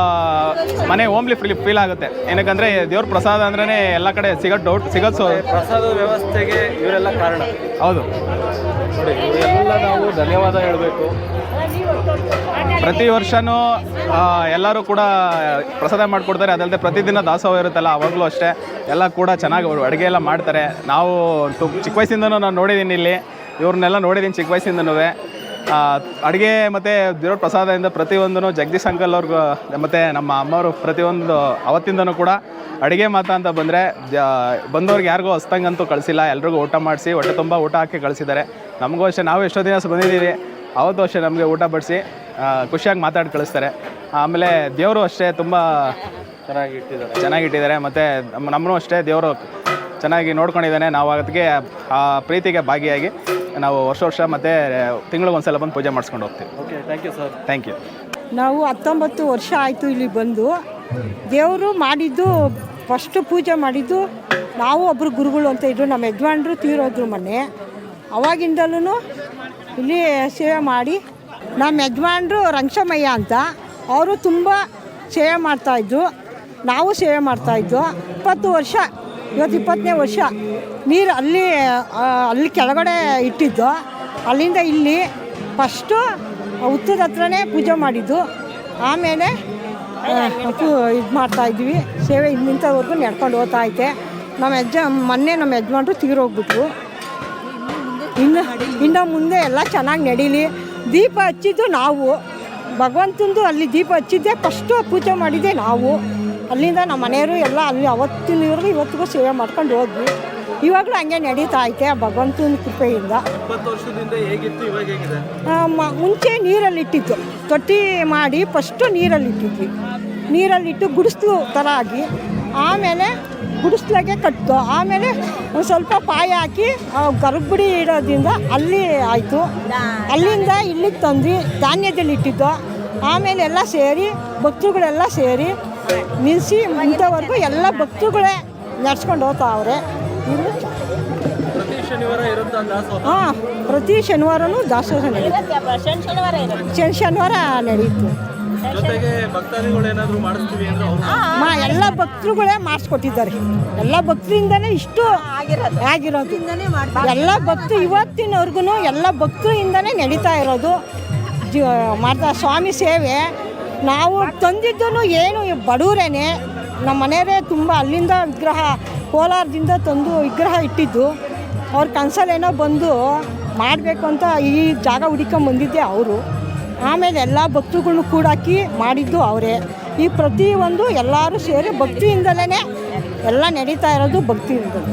Speaker 7: ಮನೆ ಓಮ್ಲಿ ಫೀಲ್ ಫೀಲ್ ಆಗುತ್ತೆ. ಏನಕ್ಕಂದರೆ ದೇವ್ರ ಪ್ರಸಾದ ಅಂದ್ರೇ ಎಲ್ಲ ಕಡೆ ಸಿಗೋ ಡೌಟ್ ಸಿಗೋದು
Speaker 2: ಪ್ರಸಾದ ವ್ಯವಸ್ಥೆಗೆ ಇವರೆಲ್ಲ ಕಾರಣ.
Speaker 7: ಹೌದು.
Speaker 2: ನೋಡಿ ಇವರೆಲ್ಲ ನಾವು ಧನ್ಯವಾದ ಹೇಳಬೇಕು.
Speaker 7: ಪ್ರತಿ ವರ್ಷವೂ ಎಲ್ಲರೂ ಕೂಡ ಪ್ರಸಾದ ಮಾಡಿಕೊಡ್ತಾರೆ. ಅದಲ್ಲದೆ ಪ್ರತಿದಿನ ದಾಸೋಹ ಇರುತ್ತಲ್ಲ, ಅವಾಗಲೂ ಅಷ್ಟೇ. ಎಲ್ಲ ಕೂಡ ಚೆನ್ನಾಗಿ ಅಡುಗೆ ಎಲ್ಲ ಮಾಡ್ತಾರೆ. ನಾವು ಚಿಕ್ಕ ವಯಸ್ಸಿಂದನೂ ನಾನು ನೋಡಿದ್ದೀನಿ ಇಲ್ಲಿ. ಇವ್ರನ್ನೆಲ್ಲ ನೋಡಿದ್ದೀನಿ ಚಿಕ್ಕ ವಯಸ್ಸಿಂದನೂ ಅಡುಗೆ ಮತ್ತು ದೇವ್ರ ಪ್ರಸಾದದಿಂದ ಪ್ರತಿಯೊಂದೂ ಜಗದೀಶ್ ಅಂಕಲ್ ಅವ್ರಿಗೂ, ಮತ್ತು ನಮ್ಮ ಅಮ್ಮವರು ಪ್ರತಿಯೊಂದು ಅವತ್ತಿಂದನೂ ಕೂಡ ಅಡುಗೆ ಮಾತ ಅಂತ ಬಂದರೆ ಬಂದವ್ರಿಗೆ ಯಾರಿಗೂ ಹೊಸ್ತಂಗಂತೂ ಕಳಿಸಿಲ್ಲ. ಎಲ್ರಿಗೂ ಊಟ ಮಾಡಿಸಿ, ಹೊಟ್ಟೆ ತುಂಬ ಊಟ ಹಾಕಿ ಕಳಿಸಿದ್ದಾರೆ. ನಮಗೂ ಅಷ್ಟೇ, ನಾವು ಎಷ್ಟೋ ದಿನ ಬಂದಿದ್ದೀವಿ. ಅವತ್ತು ಅಷ್ಟೇ ನಮಗೆ ಊಟ ಬಡಿಸಿ ಖುಷಿಯಾಗಿ ಮಾತಾಡಿ ಕಳಿಸ್ತಾರೆ. ಆಮೇಲೆ ದೇವರು ಅಷ್ಟೇ ತುಂಬ
Speaker 2: ಚೆನ್ನಾಗಿಟ್ಟಿದ್ದಾರೆ
Speaker 7: ಚೆನ್ನಾಗಿಟ್ಟಿದ್ದಾರೆ ಮತ್ತು ನಮ್ಮ ನಮ್ಮನೂ ಅಷ್ಟೇ ದೇವರು ಚೆನ್ನಾಗಿ ನೋಡ್ಕೊಂಡಿದ್ದಾನೆ. ನಾವು ಅದಕ್ಕೆ ಆ ಪ್ರೀತಿಗೆ ಭಾಗಿಯಾಗಿ ನಾವು ವರ್ಷ ವರ್ಷ ಮತ್ತು ತಿಂಗಳಿಗೊಂದ್ಸಲ ಬಂದು ಪೂಜೆ ಮಾಡಿಸ್ಕೊಂಡು ಹೋಗ್ತೀವಿ.
Speaker 2: Okay thank you sir
Speaker 7: thank you
Speaker 8: ನಾವು ಹತ್ತೊಂಬತ್ತು ವರ್ಷ ಆಯಿತು ಇಲ್ಲಿ ಬಂದು. ದೇವರು ಮಾಡಿದ್ದು ಫಸ್ಟು ಪೂಜೆ ಮಾಡಿದ್ದು ನಾವು ಒಬ್ಬರು ಗುರುಗಳು ಅಂತ ಇದ್ರು ನಮ್ಮ ಯಜಮಾನ್ರು ತೀರೋದ್ರು ಮೊನ್ನೆ ಅವಾಗಿಂದಲೂ ಇಲ್ಲಿ ಸೇವೆ ಮಾಡಿ. ನಮ್ಮ ಯಜಮಾನ್ರು ರಂಗಸಮಯ್ಯ ಅಂತ ಅವರು ತುಂಬ ಸೇವೆ ಮಾಡ್ತಾಯಿದ್ರು ನಾವು ಸೇವೆ ಮಾಡ್ತಾಯಿದ್ದು ಇಪ್ಪತ್ತು ವರ್ಷ ಇವತ್ತು ಇಪ್ಪತ್ತನೇ ವರ್ಷ. ನೀರು ಅಲ್ಲಿ ಅಲ್ಲಿ ಕೆಳಗಡೆ ಇಟ್ಟಿದ್ದು. ಅಲ್ಲಿಂದ ಇಲ್ಲಿ ಫಸ್ಟು ಹುತ್ತದ ಹತ್ರನೇ ಪೂಜೆ ಮಾಡಿದ್ದು. ಆಮೇಲೆ ಇದು ಮಾಡ್ತಾಯಿದ್ವಿ ಸೇವೆ ನಿಂತವರೆಗೂ ನಡ್ಕೊಂಡು ಹೋಗ್ತಾ ಐತೆ. ನಮ್ಮ ಯಜ ಮೊನ್ನೆ ನಮ್ಮ ಯಜಮಾನ್ರು ತೀರೋಗ್ಬಿಟ್ರು ಇನ್ನು ಇನ್ನು ಮುಂದೆ ಎಲ್ಲ ಚೆನ್ನಾಗಿ ನಡೀಲಿ. ದೀಪ ಹಚ್ಚಿದ್ದು ನಾವು. ಭಗವಂತಂದು ಅಲ್ಲಿ ದೀಪ ಹಚ್ಚಿದ್ದೆ ಫಸ್ಟು ಪೂಜೆ ಮಾಡಿದ್ದೆ ನಾವು. ಅಲ್ಲಿಂದ ನಮ್ಮ ಮನೆಯವರು ಎಲ್ಲ ಅಲ್ಲಿ ಅವತ್ತಿನವರೆಗೂ ಇವತ್ತಿಗೂ ಸೇವೆ ಮಾಡ್ಕೊಂಡು ಹೋದ್ವಿ. ಇವಾಗಲೂ ಹಂಗೆ ನಡೀತಾ ಐತೆ ಆ ಭಗವಂತನ ಕೃಪೆಯಿಂದ. ಮುಂಚೆ ನೀರಲ್ಲಿಟ್ಟಿತ್ತು ತೊಟ್ಟಿ ಮಾಡಿ ಫಸ್ಟು ನೀರಲ್ಲಿ ಇಟ್ಟಿದ್ವಿ. ನೀರಲ್ಲಿಟ್ಟು ಗುಡಿಸ್ಲು ಥರ ಆಗಿ ಆಮೇಲೆ ಗುಡಿಸ್ಲಾಗೆ ಕಟ್ತು. ಆಮೇಲೆ ಒಂದು ಸ್ವಲ್ಪ ಪಾಯ ಹಾಕಿ ಗರ್ಭಿಡಿ ಇಡೋದ್ರಿಂದ ಅಲ್ಲಿ ಆಯಿತು. ಅಲ್ಲಿಂದ ಇಲ್ಲಿಗೆ ತಂದು ಧಾನ್ಯದಲ್ಲಿ ಇಟ್ಟಿದ್ದು. ಆಮೇಲೆ ಎಲ್ಲ ಸೇರಿ ಭಕ್ತರುಗಳೆಲ್ಲ ಸೇರಿ ನಿಲ್ಲಿಸಿ ಇಂಥವರೆಗೂ ಎಲ್ಲ ಭಕ್ತರುಗಳೇ ನಡ್ಸ್ಕೊಂಡು ಹೋಗ್ತಾವ್ರೆ ಅವರೇ.
Speaker 2: ಪ್ರತಿ ಶನಿವಾರ ಶನಿವಾರ ಇರುತ್ತಾ ದಾಸೋಹ
Speaker 8: ಹಾಂ ಪ್ರತಿ ಶನಿವಾರನೂ ದಾಸೋಹ ನಡೀತು. ಶನಿ ಶನಿವಾರ ಮಾ ಎಲ್ಲ ಭಕ್ತರುಗಳೇ ಮಾಡಿಸ್ಕೊಟ್ಟಿದ್ದಾರೆ. ಎಲ್ಲ ಭಕ್ತರಿಂದನೇ ಇಷ್ಟು ಆಗಿರೋದು. ಎಲ್ಲ ಭಕ್ತರು ಇವತ್ತಿನವರೆಗೂ ಎಲ್ಲ ಭಕ್ತರಿಂದನೇ ನಡೀತಾ ಇರೋದು. ಜೀ ಮಾಡ್ತಾ ಸ್ವಾಮಿ ಸೇವೆ. ನಾವು ತಂದಿದ್ದನ್ನು ಏನು ಬಡವರೇನೆ ನಮ್ಮ ಮನೆಯವರೇ ತುಂಬ ಅಲ್ಲಿಂದ ವಿಗ್ರಹ ಕೋಲಾರದಿಂದ ತಂದು ವಿಗ್ರಹ ಇಟ್ಟಿದ್ದು. ಅವ್ರ ಕನ್ಸಲ್ಲೇನೋ ಬಂದು ಮಾಡಬೇಕು ಅಂತ ಈ ಜಾಗ ಹುಡಿಕೊಂಡು ಬಂದಿದ್ದೆ ಅವರು. ಆಮೇಲೆ ಎಲ್ಲ ಭಕ್ತರುಗಳ್ನು ಕೂಡಾಕಿ ಮಾಡಿದ್ದು ಅವರೇ. ಈ ಪ್ರತಿಯೊಂದು ಎಲ್ಲರೂ ಸೇರಿ ಭಕ್ತಿಯಿಂದಲೇ ಎಲ್ಲ ನಡೀತಾ ಇರೋದು ಭಕ್ತಿಯಿಂದಲೇ.